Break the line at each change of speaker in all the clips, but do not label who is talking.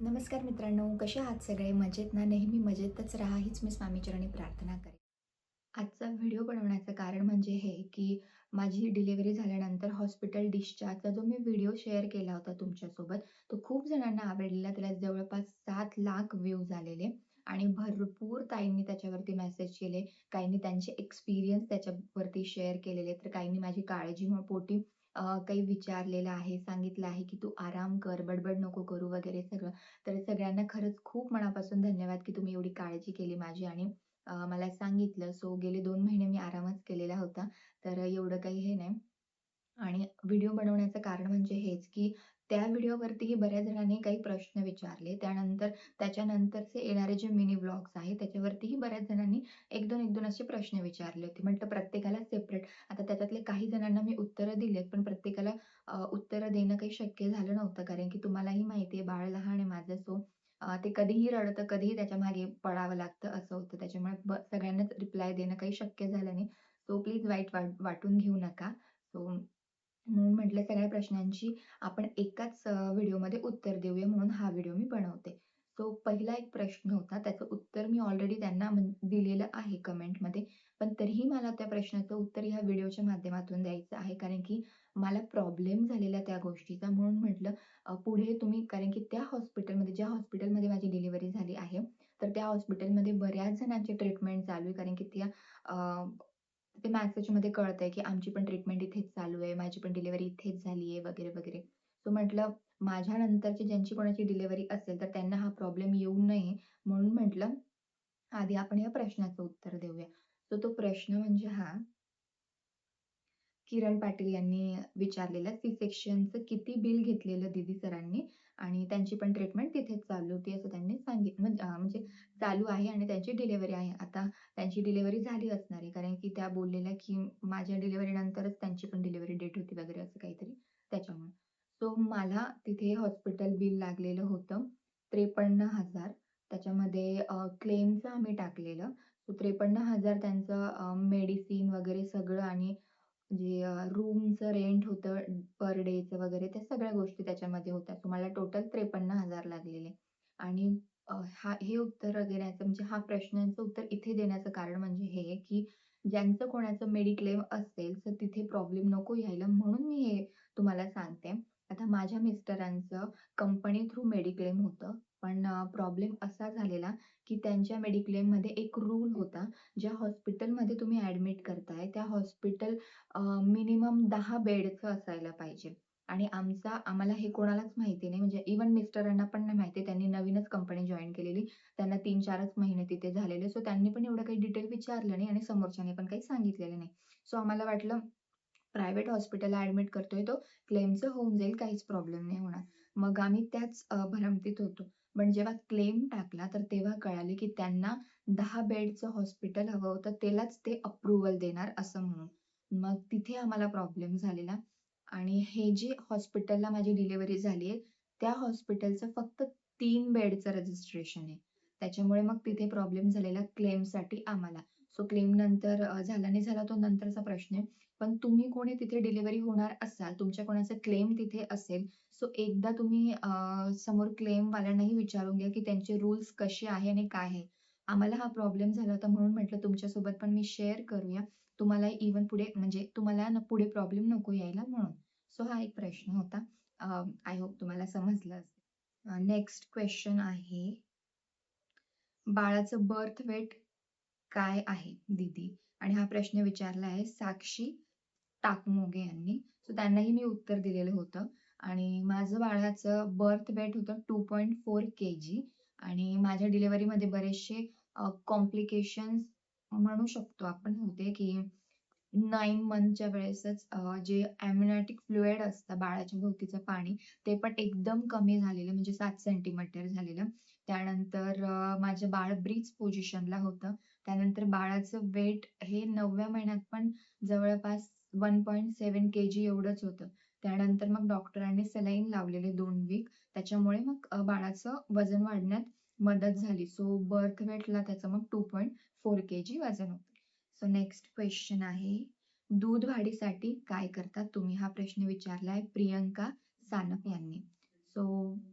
नमस्कार मित्रांनो कसे आहात सगळे? मजेत ना? नेहमी मजेतच राहा. हीच मी स्वामीचरणी प्रार्थना करेन. आजचा व्हिडिओ बनवण्याचं कारण म्हणजे हे की माझी डिलिव्हरी झाल्यानंतर हॉस्पिटल डिस्चार्जचा जो मी व्हिडिओ शेअर केला होता तुमच्यासोबत तो खूप जणांना आवडलेला. त्याला जवळपास सात लाख व्ह्यूज आलेले आणि भरपूर ताईंनी त्याच्यावरती मेसेज केले. काहींनी त्यांचे एक्सपिरियन्स त्याच्यावरती शेअर केलेले. तर काहींनी माझी काळजी म- पोटी काही विचारलेलं आहे सांगितलं आहे की तू आराम कर बडबड नको करू वगैरे सगळं. तर सगळ्यांना खरंच खूप मनापासून धन्यवाद की तुम्ही एवढी काळजी केली माझी आणि मला सांगितलं. सो गेले दोन महिने मी आरामच केलेला होता. तर एवढं काही हे नाही. आणि व्हिडिओ बनवण्याचं कारण म्हणजे हेच की त्या व्हिडिओवरतीही बऱ्याच जणांनी काही प्रश्न विचारले. त्यानंतर त्याच्यानंतरचे येणारे जे मिनी ब्लॉग्स आहे त्याच्यावरतीही बऱ्याच जणांनी एक दोन एक दोन असे प्रश्न विचारले होते. म्हटलं प्रत्येकाला सेपरेट आता त्याच्यातले काही जणांना मी उत्तरं दिलेत पण प्रत्येकाला उत्तरं देणं काही शक्य झालं नव्हतं. कारण की तुम्हालाही माहिती आहे बाळ लहान आहे माझं सो ते कधीही रडतं कधीही त्याच्यामागे पडावं लागतं असं होतं. त्याच्यामुळे ब- सगळ्यांनाच रिप्लाय देणं काही शक्य झालं नाही. सो प्लीज वाईट वाट वाटून घेऊ नका. सो म्हणून म्हटलं सगळ्या प्रश्नांची आपण एकाच व्हिडिओमध्ये उत्तर देऊया म्हणून हा व्हिडिओ मी बनवते. सो पहिला एक प्रश्न होता त्याचं उत्तर मी ऑलरेडी त्यांना दिलेलं आहे कमेंटमध्ये. पण तरीही मला त्या प्रश्नाचं उत्तर ह्या व्हिडिओच्या माध्यमातून द्यायचं आहे. कारण की मला प्रॉब्लेम झालेला त्या गोष्टीचा म्हणून म्हटलं पुढे तुम्ही कारण की त्या हॉस्पिटलमध्ये ज्या हॉस्पिटलमध्ये माझी डिलिव्हरी झाली आहे तर त्या हॉस्पिटलमध्ये बऱ्याच जणांची ट्रीटमेंट चालू आहे. कारण की त्या अ, ते मॅसेजमध्ये कळतंय की आमची पण ट्रीटमेंट इथेच चालू आहे माझी पण डिलिव्हरी इथेच झाली आहे वगैरे वगैरे. सो म्हटलं माझ्या नंतरची ज्यांची कोणाची डिलिव्हरी असेल तर त्यांना हा प्रॉब्लेम येऊ नये म्हणून म्हटलं आधी आपण या प्रश्नाचं उत्तर देऊया. सो तो प्रश्न म्हणजे हा किरण पाटील यांनी विचारलेला सी सेक्शनचं किती बिल घेतलेलं दीदी सरांनी? आणि त्यांची पण ट्रीटमेंट तिथेच चालू होती असं त्यांनी सांगितलं म्हणजे चालू आहे आणि त्यांची डिलिव्हरी आहे. आता त्यांची डिलिव्हरी झाली असणार आहे. कारण की त्या बोललेल्या की माझ्या डिलिव्हरी नंतरच त्यांची पण डिलिव्हरी डेट होती वगैरे असं काहीतरी त्याच्यामुळे. सो मला तिथे हॉस्पिटल बिल लागलेलं होतं. त्रेपन्न हजार. त्याच्यामध्ये क्लेमचं आम्ही टाकलेलं. सो त्रेपन्न हजार त्यांचं मेडिसिन वगैरे सगळं आणि म्हणजे, जे रूमचं रेंट होतं पर डेचं वगैरे त्या सगळ्या गोष्टी त्याच्यामध्ये होत्या. तुम्हाला टोटल त्रेपन्न हजार लागलेले. आणि अ, हा हे उत्तर देण्याचं म्हणजे हा प्रश्नांचं उत्तर इथे देण्याचं कारण म्हणजे हे की ज्यांचं कोणाचं मेडिक्लेम असेल तर तिथे प्रॉब्लेम नको यायला म्हणून मी हे तुम्हाला सांगते. आता माझ्या मिस्टरांचं कंपनी थ्रू मेडिक्लेम होतं. पण प्रॉब्लेम असा झालेला की त्यांच्या मेडिक्लेममध्ये एक रूल होता. ज्या हॉस्पिटलमध्ये तुम्ही ॲडमिट करताय त्या हॉस्पिटल मिनिमम दहा बेडचं असायला पाहिजे. आणि आमचा आम्हाला हे कोणालाच माहिती नाही. म्हणजे इवन मिस्टरांना पण नाही माहिती. त्यांनी नवीनच कंपनी जॉईन केलेली. त्यांना तीन चारच महिने तिथे झालेले. सो त्यांनी पण एवढं काही डिटेल विचारलं नाही आणि समोरच्याने पण काही सांगितलेलं नाही. सो आम्हाला वाटलं प्रायव्हेट हॉस्पिटलला ॲडमिट करतोय तो क्लेमचं होऊन जाईल काहीच प्रॉब्लेम नाही होणार. मग आम्ही त्याच अ, भ्रमतीत होतो. पण जेव्हा क्लेम टाकला तर तेव्हा कळाले की त्यांना दहा बेडचं हॉस्पिटल हवं होतं त्यालाच ते अप्रुव्हल देणार असं म्हणून. मग तिथे आम्हाला प्रॉब्लेम झालेला. आणि हे जे हॉस्पिटलला माझी डिलिव्हरी झाली आहे त्या हॉस्पिटलचं फक्त तीन बेडचं रजिस्ट्रेशन आहे. त्याच्यामुळे मग तिथे प्रॉब्लेम झालेला क्लेमसाठी आम्हाला. सो क्लेम नंतर झाला. नाही झाला तो नंतरचा प्रश्न आहे. पण तुम्ही कोणी तिथे डिलिव्हरी होणार असाल तुमच्या कोणाचा क्लेम तिथे असेल सो एकदा तुम्ही समोर क्लेमवाल्यांनाही विचारून घ्या की त्यांचे रूल्स कसे आहे आणि काय आहे. आम्हाला हा प्रॉब्लेम झाला होता म्हणून म्हटलं तुमच्यासोबत पण मी शेअर करूया. तुम्हाला इवन पुढे म्हणजे तुम्हाला पुढे प्रॉब्लेम नको यायला म्हणून. सो हा एक प्रश्न होता. आय होप तुम्हाला समजलं असेल. नेक्स्ट क्वेश्चन आहे. बाळाचं बर्थ वेट काय आहे दीदी? आणि हा प्रश्न विचारला आहे साक्षी टाकमोगे यांनी. सो त्यांनाही मी उत्तर दिलेलं होतं. आणि माझं बाळाचं बर्थ वेट होतं two point four K G आणि माझ्या डिलिव्हरीमध्ये बरेचसे कॉम्प्लिकेशन्स म्हणू शकतो आपण. होते की नाईन मंथच्या वेळेसच जे ॲम्युनॅटिक फ्लुएड असतं बाळाच्या भोवतीचं पाणी ते पण एकदम कमी झालेलं म्हणजे सात सेंटीमीटर झालेलं. त्यानंतर माझं बाळ ब्रीच पोझिशनला होतं. त्यानंतर बाळाचं वेट हे नवव्या महिन्यात पण जवळपास वन पॉईंट सेवन के जी एवढंच होतं. त्यानंतर मग डॉक्टरांनी सलाईन लावलेले दोन वीक त्याच्यामुळे मग बाळाचं वजन वाढण्यात मदत झाली. सो बर्थ वेटला त्याचं मग two point four K G वजन होतं. सो नेक्स्ट क्वेश्चन आहे. दूध वाढीसाठी काय करतात तुम्ही हा प्रश्न विचारलाय प्रियंका सानप यांनी. सो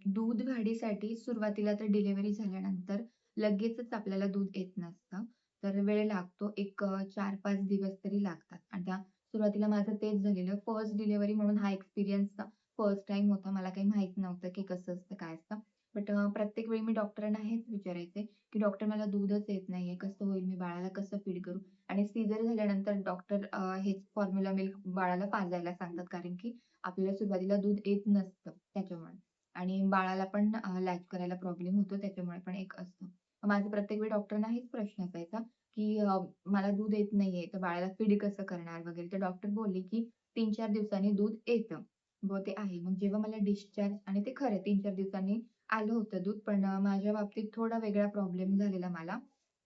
दूध वाढीसाठी सुरुवातीला तर डिलिव्हरी झाल्यानंतर लगेचच आपल्याला दूध येत नसतं. तर वेळ लागतो. एक चार पाच दिवस तरी लागतात. आता सुरुवातीला माझं तेच झालेलं. फर्स्ट डिलिव्हरी म्हणून हा एक्सपिरियन्स फर्स्ट टाइम होता. मला काही माहीत नव्हतं की कसं असतं, काय असतं. बट प्रत्येक वेळी मी डॉक्टरांना हेच विचारायचे, की "डॉक्टर मला दूधच येत नाहीये. कसं होईल? मी बाळाला कसं फीड करू?" आणि सीझर झाल्यानंतर डॉक्टर हेच फॉर्म्युला मिल्क बाळाला पाजायला सांगतात. कारण की आपल्याला सुरुवातीला दूध येत नसतं त्याच्यामुळे. आणि बाळाला पण लॅच करायला प्रॉब्लेम होतो त्याच्यामुळे पण एक असतं. मग माझा प्रत्येक वेळी डॉक्टरना हेच प्रश्न असायचा, की "मला दूध येत नाहीये, तर बाळाला फीड कसं करणार?" वगैरे. तर डॉक्टर बोलले, की "3-4 दिवसांनी दूध येतं." व ते आहे. मग जेव्हा मला डिस्चार्ज आणि ते खरं तीन चार दिवसांनी आलं होतं दूध. पण माझ्या बाबतीत थोडा वेगळा प्रॉब्लेम झालेला मला.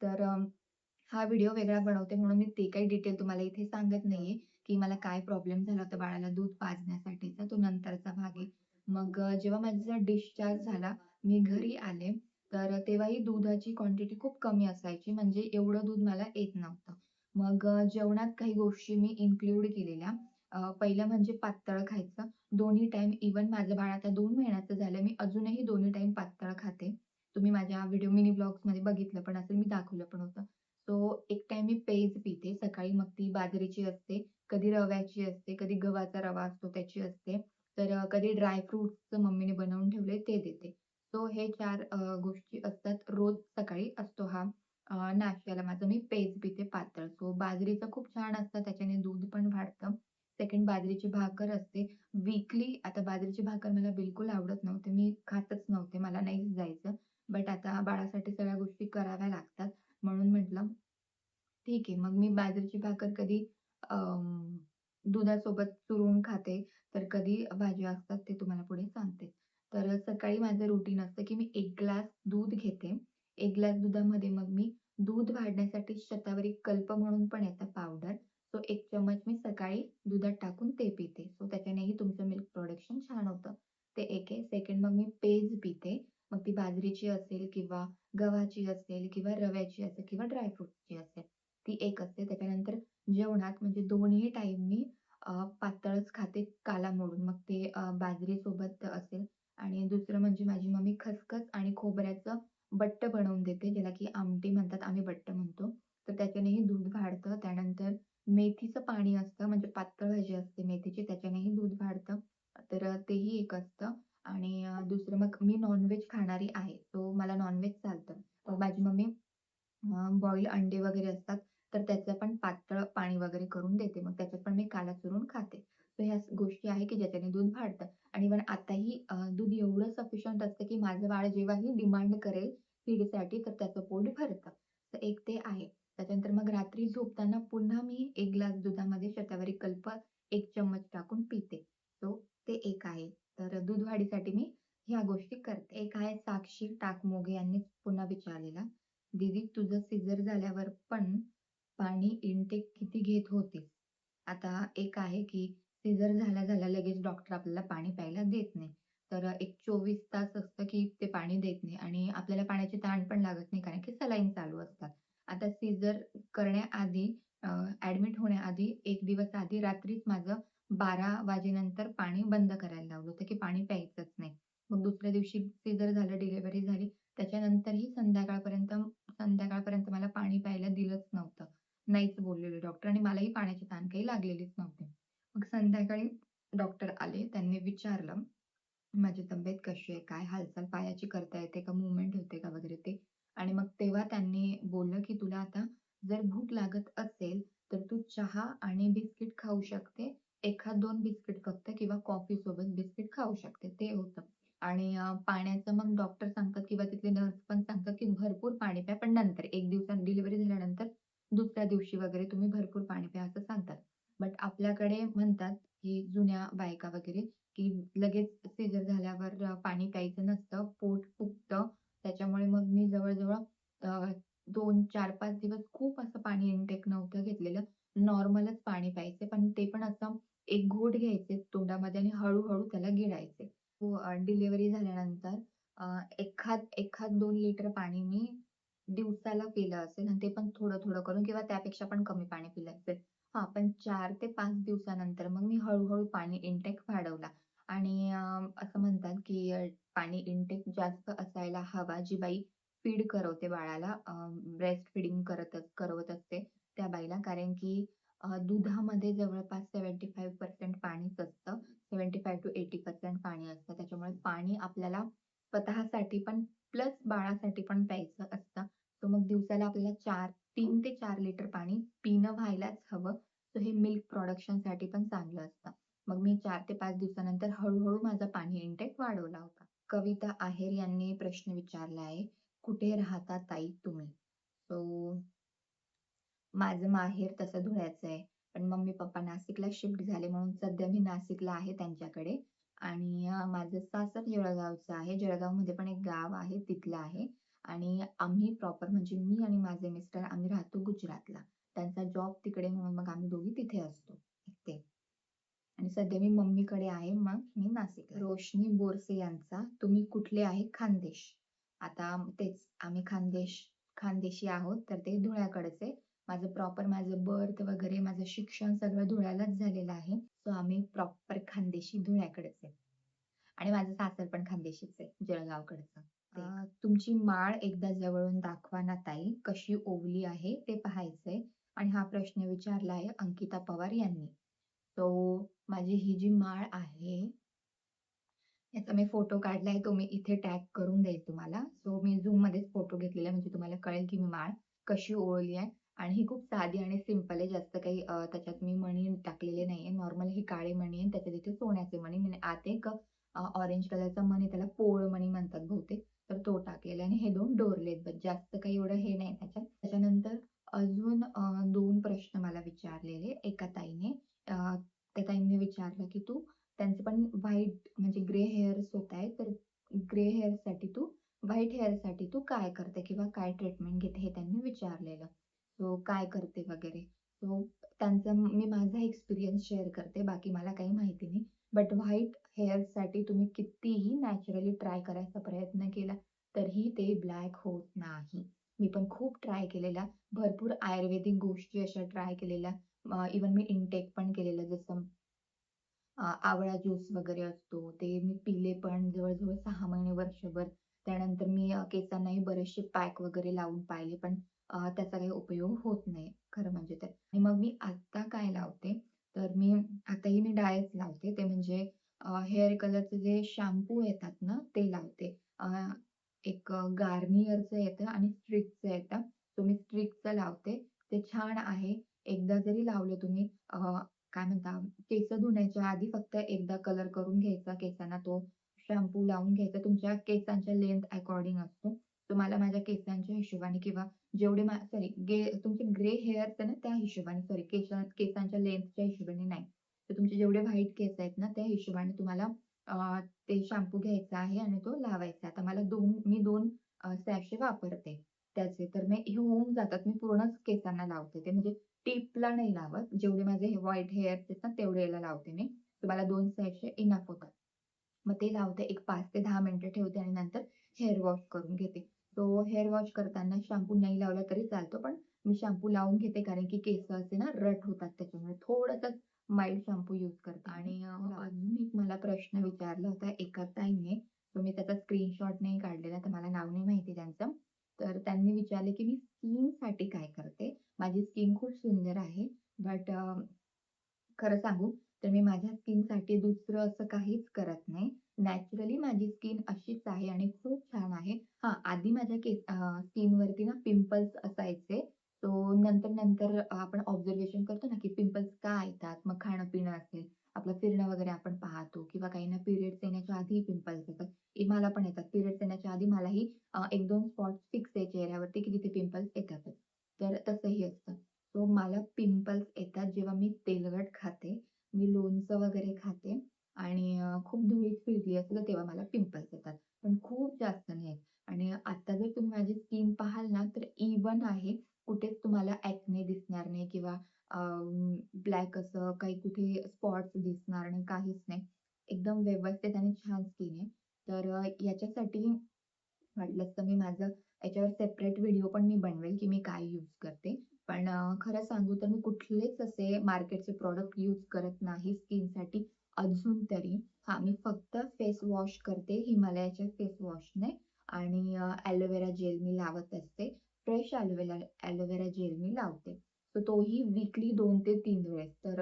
तर हा व्हिडिओ वेगळा बनवते म्हणून मी ते काही डिटेल तुम्हाला इथे सांगत नाहीये, की मला काय प्रॉब्लेम झाला होता बाळाला दूध पाजण्यासाठीचा. तो नंतरचा भाग आहे. मग जेव्हा माझा डिस्चार्ज झाला, मी घरी आले, तर तेव्हाही दुधाची क्वांटिटी खूप कमी असायची. म्हणजे एवढं दूध मला येत नव्हतं. मग जेवणात काही गोष्टी मी इन्क्लूड केलेल्या. पहिलं म्हणजे पातळ खायचं. दोन्ही टाईम इव्हन माझं बाळ आता दोन महिन्याचं झालं. मी अजूनही दोन्ही टाईम पातळ खाते. तुम्ही माझ्या व्हिडिओ मिनी ब्लॉग्समध्ये बघितलं पण असेल, मी दाखवलं पण होतं. सो एक टाइम मी पेज पिते सकाळी. मग ती बाजरीची असते, कधी रव्याची असते, कधी गव्हाचा रवा असतो त्याची असते. तर कधी ड्रायफ्रुट्सचं मम्मीने बनवून ठेवलंय ते देते. सो हे चार गोष्टी असतात. रोज सकाळी असतो हा नाश्त्याला माझं मी पेज पिते पातळ. सो बाजरीचं खूप छान असतं त्याच्याने दूध पण वाढतं. सेकंड बाजरीची भाकर असते. वीकली आता बाजरीची भाकर मला बिलकुल आवडत नव्हते मी खातच नव्हते. मला नाहीच जायचं. बट आता बाळासाठी सगळ्या गोष्टी कराव्या लागतात. म्हणून म्हटलं ठीक आहे. मग मी बाजरीची भाकर कधी दुधासोबत चुरून खाते, तर कधी भाज्या असतात ते तुम्हाला पुढे सांगते. तर सकाळी माझं रुटीन असतं, की मी एक ग्लास दूध घेते. एक ग्लास दुधामध्ये मग मी दूध वाढण्यासाठी शतावरी कल्प म्हणून पण येतं पावडर. सो 1 चम्मच मी सकाळी दुधात टाकून ते पिते. सो त्याच्यानेही तुमचं मिल्क प्रोडक्शन छान होतं. ते एक आहे. सेकंड मग मी पेज पिते. मग ती बाजरीची असेल किंवा गव्हाची असेल किंवा रव्याची असेल किंवा ड्राय असेल. ती एक असते. त्याच्यानंतर जेवणात म्हणजे दोन्ही टाईम मी पातळच खाते काला मोडून. मग ते बाजरीसोबत असेल आणि दुसरं म्हणजे माझी मम्मी खसखस आणि खोबऱ्याचं बट्ट बनवून देते, ज्याला की आमटी म्हणतात, आम्ही बट्ट म्हणतो. तर त्याच्यानेही दूध वाढतं. त्यानंतर मेथीचं पाणी असतं, म्हणजे पातळ भाजी असते मेथीची, त्याच्यानेही दूध वाढतं. तर तेही एक असतं आणि दुसरं मग मी नॉनव्हेज खाणारी आहे. सो मला नॉनव्हेज चालतं. माझी मम्मी बॉईल अंडे वगैरे असतात, तर त्याचं पण पातळ पाणी वगैरे करून देते. मग त्याच्यात पण मी काला चुरून खाते. तर ह्या गोष्टी आहे, की ज्याच्याने दूध वाढतं आणि इव्हन आताही अ, दूध एवढं सफिशियंट असतं, की माझं बाळ जेव्हाही डिमांड करेल फीडसाठी, तर त्याचं पोट भरतं. तर एक ते आहे. त्याच्यानंतर मग रात्री झोपताना पुन्हा मी एक ग्लास दुधामध्ये शतावरी कल्प एक चम्मच टाकून पिते. सो ते एक आहे. तर दूध वाढीसाठी मी ह्या गोष्टी करते. एक आहे साक्षी टाकमोगे यांनी पुन्हा विचारलेला. दीदी तुझं सिजर झाल्यावर पण पाणी इनटेक किती घेत होतीस? आता एक आहे की सिजर झाल्या-झाल्या लगेच डॉक्टर आपल्याला पाणी प्यायला देत नाही. तर एक 24 तास असतं की ते पाणी देत नाही आणि आपल्याला पाण्याची तहान पण लागत नाही कारण की सलाईन चालू असतात. आता सीझर करण्याआधी ऍडमिट ॲडमिट होण्याआधी एक दिवस आधी रात्रीच माझं 12 वाजेनंतर पाणी बंद करायला लावलं होतं की पाणी प्यायचंच नाही. मग दुसऱ्या दिवशी सीझर झालं, डिलिव्हरी झाली. त्याच्यानंतरही संध्याकाळपर्यंत संध्याकाळपर्यंत मला पाणी प्यायला दिलंच नव्हतं. नाहीच बोललेले डॉक्टर आणि मलाही पाण्याची ताण काही लागलेलीच नव्हती. मग संध्याकाळी डॉक्टर आले. त्यांनी विचारलं, आहे? काय हालचाल पायाची करता येते का? मुवमेंट होते का? वगैरे ते. आणि मग तेव्हा त्यांनी बोललं, की "तुला आता जर भूक लागत असेल, तर तू चहा आणि बिस्किट खाऊ शकते. 1-2 बिस्किट फक्त किंवा कॉफी सोबत बिस्किट खाऊ शकते." ते होतं. आणि पाण्याचं मग डॉक्टर सांगतात किंवा तिथले नर्स पण सांगतात, की भरपूर पाणी प्या, पण नंतर एक दिवसात डिलिव्हरी झाल्यानंतर दुसऱ्या दिवशी वगैरे तुम्ही भरपूर पाणी प्या असं सांगतात. बट आपल्याकडे म्हणतात, की जुन्या बायका वगैरे, की लगेच सिजर झाल्यावर पाणी प्यायचं नसतं, पोट फुगतं. त्याच्यामुळे मग मी जवळ-जवळ दोन चार पाच दिवस खूप असं पाणी इनटेक नव्हतं घेतलेलं. नॉर्मलच पाणी प्यायचे, पण ते पण असं एक घोट घ्यायचे तोंडामध्ये आणि हळूहळू त्याला गिळायचे. हो, डिलिव्हरी झाल्यानंतर एखाद एखाद दोन लिटर पाणी मी दिवसाला पिलं असेल आणि ते पण थोडं-थोडं करून किंवा त्यापेक्षा पण कमी पाणी पिलं असेल. हां, पण 4 ते 5 दिवसानंतर मग मी हळू-हळू पाणी इनटेक वाढवला आणि अ, असं म्हणतात की अ, पाणी इंटेक जास्त असायला हवा. जी बाई फीड करवते बाळाला ब्रेस्ट फीडिंग करत करवत असते त्या बाईला. कारण की अ, दुधामध्ये जवळपास 75% पाणीच असतं. 75%-80% पाणी असतं. त्याच्यामुळे पाणी आपल्याला स्वतःसाठी पण प्लस बाळासाठी पण प्यायचं असतं. तर मग दिवसाला आपल्याला 4 तीन ते चार लिटर पाणी पिणं व्हायलाच हवं. तर हे मिल्क प्रोडक्शनसाठी पण चांगलं असतं. मग मी चार ते पाच दिवसानंतर हळूहळू माझा पाणी इंटेक वाढवला होता. कविता आहेर यांनी प्रश्न विचारला आहे, "कुठे राहता ताई तुम्ही?" सो माझं माहेर तसं धुळ्याचं आहे. पण मम्मी-पप्पा नाशिकला शिफ्ट झाले म्हणून सध्या मी नाशिकला आहे त्यांच्याकडे आणि माझं सासर जळगावचं आहे. जळगावमध्ये पण एक गाव आहे तिथलं आहे आणि आम्ही प्रॉपर म्हणजे मी आणि माझे मिस्टर आम्ही राहतो गुजरातला. त्यांचा जॉब तिकडे म्हणून मग आम्ही दोघी तिथे असतो. ते. आणि सध्या मी मम्मीकडे आहे, मग मी नाशिक रोशनी बोरसे यांचा, "तुम्ही कुठले आहे?" "खानदेश." आता तेच आम्ही खानदेश खानदेशी आहोत, तर ते धुळ्याकडचे. माझं प्रॉपर माझं बर्थ वगैरे माझं शिक्षण सगळं धुळ्यालाच झालेलं आहे. सो आम्ही प्रॉपर खानदेशी धुळ्याकडचे आणि माझं सासर पण खानदेशीच आहे, जळगावकडचं. अ, "तुमची माळ एकदा जवळून दाखवा ना ताई, कशी ओवली आहे ते पाहायचंय." आणि हा प्रश्न विचारला आहे अंकिता पवार यांनी. सो माझी ही जी माळ आहे याचा मी फोटो काढलाय, तो मी इथे टॅग करून देईल तुम्हाला. सो मी झूम मध्येच फोटो घेतलेला म्हणजे तुम्हाला कळेल की मी माळ कशी ओळली आहे आणि ही खूप साधी आणि सिंपल आहे. जास्त काही त्याच्यात मी मणी टाकलेले नाहीये. नॉर्मल हे काळे मणी आहे त्याच्यात तिथे सोन्याचे मणी आणि आत एक ऑरेंज कलरचा मणी त्याला पोळ मणी म्हणतात बहुतेक. तर तो टाकलेला आणि हे दोन डोरलेत बस जास्त काही एवढं हे नाही त्याच्यात. त्याच्यानंतर अजून दोन प्रश्न मला विचारलेले एका ताईने. त्या ताईंनी विचारलं की "तू त्यांचे पण व्हाईट म्हणजे ग्रे हेअर्स होत आहेत, तर ग्रे हेअरसाठी तू व्हाईट हेअरसाठी तू काय करते किंवा काय ट्रीटमेंट घेते?" हे त्यांनी विचारलेलं. सो काय करते वगैरे. सो त्यांचा मी माझा एक्सपिरियन्स शेअर करते. बाकी मला काही माहिती नाही. बट व्हाईट हेअरसाठी तुम्ही कितीही नॅचरली ट्राय करायचा प्रयत्न केला, तरीही ते ब्लॅक होत नाही. मी पण खूप ट्राय केलेला. भरपूर आयुर्वेदिक गोष्टी अशा ट्राय केलेल्या. इवन इव्हन मी इनटेक पण केलेलं जसं आवळा ज्यूस वगैरे असतो, ते मी पिले पण जवळ-जवळ 6 महिने, वर्षभर. त्यानंतर मी केसांनाही बरेचसे पॅक वगैरे लावून पाहिले, पण त्याचा काही उपयोग होत नाही, खरं म्हणजे तर. मग मी आता काय लावते, तर मी आताही मी डायच लावते. ते म्हणजे हेअर कलरचे जे शॅम्पू येतात ना, ते लावते. एक गार्नियरचं येतं आणि स्ट्रिकचं येतं. सो मी स्ट्रिकचं लावते. ते छान आहे. एकदा जरी लावलं तुम्ही काय म्हणता केस धुण्याच्या आधी फक्त एकदा कलर करून घ्यायचा केसांना. तो शॅम्पू लावून घ्यायचा. तुमच्या केसांच्या लेंथ अकॉर्डिंग असतो. तुम्हाला माझ्या केसांच्या हिशोबाने किंवा जेवढे सॉरी ग्रे तुमचे ग्रे हेअर्स आहे ना, त्या हिशोबाने सॉरी केसांच्या लेंथच्या हिशोबाने नाही. तर तुमचे जेवढे व्हाईट केस आहेत ना, त्या हिशोबाने तुम्हाला ते शॅम्पू घ्यायचा आहे आणि तो लावायचा. आता मला दोन मी दोन सॅशे वापरते त्याचे. तर मी हे होऊन जातात. मी पूर्णच केसांना लावते ते म्हणजे टिपला नाही लावत. जेवढे माझे हे व्हाईट हेअर आहेत ना, तेवढ्याला लावते मी. तुम्हाला दोन सॅशे इनफ होतात. मग ते लावते. एक पाच ते दहा मिनिटं ठेवते आणि नंतर हेअर वॉश करून घेते. तो हेअर वॉश करताना शॅम्पू नाही लावला तरी चालतो, पण मी शॅम्पू लावून घेते कारण की केस असे ना रट होतात त्याच्यामुळे. थोडंसं माईल्ड शॅम्पू यूज करते. आणि अ, अजून एक मला प्रश्न विचारला होता एका ताईने, तो मी त्याचा स्क्रीनशॉट नाही काढलेला, तर मला नाव नाही माहिती त्यांचं. तर त्यांनी विचारले की मी स्किनसाठी काय करते? माझी स्किन खूप सुंदर आहे. बट खरं सांगू तर मी माझ्या स्किनसाठी दुसरं असं काहीच करत नाही. नॅचरली माझी स्किन अशीच आहे आणि खूप छान आहे. हां, आधी माझ्या केस अ, स्किनवरती ना पिंपल्स असायचे. तो नंतर-नंतर आपण ऑब्झर्वेशन करतो ना, की पिंपल्स का येतात? मग खाणं-पिणं असेल, आपलं फिरणं वगैरे आपण पाहतो किंवा काहींना पिरियड्स येण्याच्या आधीही पिंपल्स येतात. ए मला पण येतात. पिरियड्स येण्याच्या आधी मलाही अ, 1-2 स्पॉट्स फिक्स आहे चेहऱ्यावरती, की जिथे पिंपल्स येतातच. तर तसंही असतं. सो मला पिंपल्स येतात जेव्हा मी तेलकट खाते, मी लोणचं वगैरे खाते आणि अ, खूप धुळीत फिरली असेल, तर तेव्हा मला पिंपल्स येतात. पण खूप जास्त नाही येत. आणि आता जर तुम्ही माझी स्किन पाहाल ना, तर इव्हन आहे. कुठेच तुम्हाला ॲक्ने दिसणार नाही किंवा अ, ब्लॅक असं काही कुठे स्पॉट्स दिसणार नाही, काहीच नाही. एकदम व्यवस्थित आणि छान स्किन आहे. तर अ, याच्यासाठी वाटलंच तर मी माझं याच्यावर सेपरेट व्हिडिओ पण मी बनवेल, की मी काय यूज करते. पण अ, खरं सांगू तर मी कुठलेच असे मार्केटचे प्रॉडक्ट यूज करत नाही स्किनसाठी. अजून तरी हा मी फक्त फेस वॉश करते हिमालयाच्या फेस वॉशने आणि अ, जेल मी लावत असते. Fresh aloe vera aloe vera gel मी लावते. सो तोही वीकली दोन ते तीन वेळेस. तर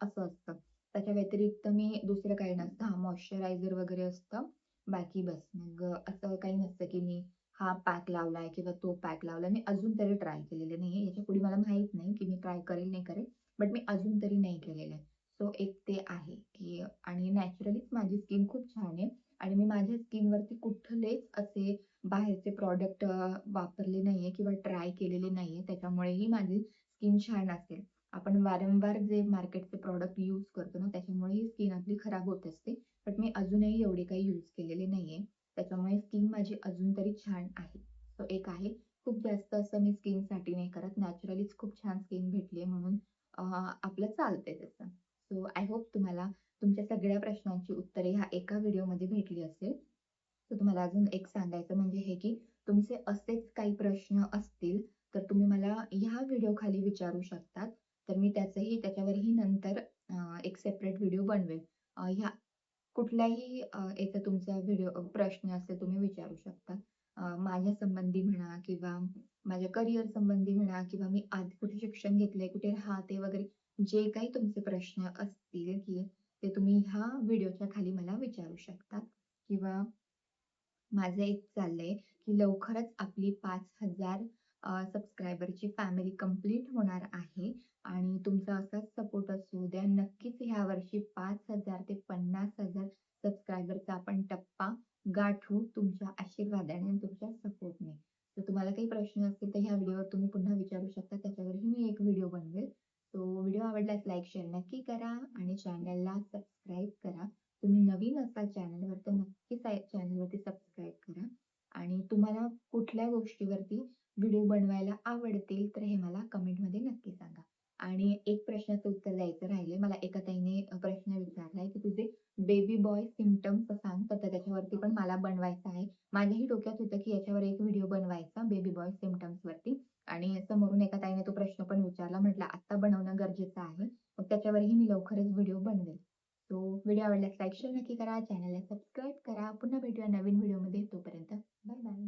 असं असतं. त्याच्या व्यतिरिक्त मी दुसरं काही नसतं. हा मॉइश्चरायझर वगैरे असतं. बाकी बस. मग असं काही नसतं, की मी हा पॅक लावलाय किंवा तो पॅक लावलाय. मी अजून तरी ट्राय केलेले नाहीये. याच्यापुढे मला माहीत नाही, की मी ट्राय करेल, नाही करेल. बट मी अजून तरी नाही केलेलं आहे. सो एक ते आहे, की आणि नॅचरलीच माझी स्किन खूप छान आहे आणि मी माझ्या स्किनवरती कुठलेच असे बाहेरचे प्रॉडक्ट वापरले वापरले नाहीये किंवा ट्राय केलेले नाहीये. त्याच्यामुळेही माझी स्किन छान असेल. आपण वारंवार जे मार्केटचे प्रॉडक्ट यूज करतो ना, त्याच्यामुळेही स्किन आपली खराब होत असते. बट मी अजूनही एवढे काही यूज केलेले नाही त्याच्यामुळे स्किन माझी अजून तरी छान आहे. सो एक आहे. खूप जास्त असं मी स्किनसाठी नाही करत. नॅचरलीच खूप छान स्किन भेटली म्हणून आपलं चालतंय तसं. सो आय होप तुम्हाला तुमच्या सगळ्या प्रश्नांची उत्तरे ह्या एका व्हिडिओमध्ये भेटली असेल. तर तुम्हाला अजून एक सांगायचं म्हणजे हे, की तुमचे असेच काही प्रश्न असतील, तर तुम्ही मला ह्या व्हिडिओ खाली विचारू शकतात. तर मी त्याचंही त्याच्यावरही नंतर एक सेपरेट व्हिडिओ बनवेल. ह्या कुठल्याही याचा तुमचा व्हिडिओ प्रश्न असेल तुम्ही विचारू शकता. माझ्या संबंधी म्हणा किंवा माझ्या करिअर संबंधी म्हणा किंवा मी आधी कुठे शिक्षण घेतलंय, कुठे राहते वगैरे जे काही तुमचे प्रश्न असतील, की ते तुम्ही ह्या व्हिडिओच्या खाली मला विचारू शकता किंवा माझं एक चाललंय, की लवकरच आपली पाच हजार सबस्क्रायबरची फॅमिली कंप्लीट होणार आहे आणि तुमचा असाच सपोर्ट असू द्या. नक्कीच ह्या वर्षी पाच हजार ते 50,000 सबस्क्रायबरचा आपण टप्पा गाठू तुमच्या आशीर्वादाने आणि तुमच्या सपोर्टने. तर तुम्हाला काही प्रश्न असतील तर ह्या व्हिडिओवर तुम्ही पुन्हा विचारू शकता. त्याच्यावरही मी एक व्हिडिओ बनवेल. तो व्हिडिओ आवडल्यास लाईक, शेअर नक्की करा आणि चॅनलला सबस्क्राईब करा. तुम्ही नवीन असाल चॅनलवर तर नक्की चॅनलवरती सबस्क्राईब करा आणि तुम्हाला कुठल्या गोष्टीवरती व्हिडिओ बनवायला आवडतील तर हे मला कमेंटमध्ये नक्की सांगा. आणि एक प्रश्नाचं उत्तर द्यायचं राहिलंय. मला एका ताईने प्रश्न विचारलाय, की तुझे बेबी बॉय सिम्प्टम्स सांग. तर त्याच्यावरती पण मला बनवायचं आहे. माझ्याही डोक्यात होतं, की याच्यावर एक व्हिडिओ बनवायचा बेबी बॉय सिम्प्टम्सवरती आणि समोरून एका ताईने तो प्रश्न पण विचारला. म्हटलं आत्ता बनवणं गरजेचं आहे. मग त्याच्यावरही मी लवकरच व्हिडिओ बनवेल. तो व्हिडिओ आवडल्यास लाईक, शेअर नक्की करा. चॅनलला सबस्क्राईब करा. पुन्हा भेटूया नवीन व्हिडिओमध्ये. तोपर्यंत बाय बाय.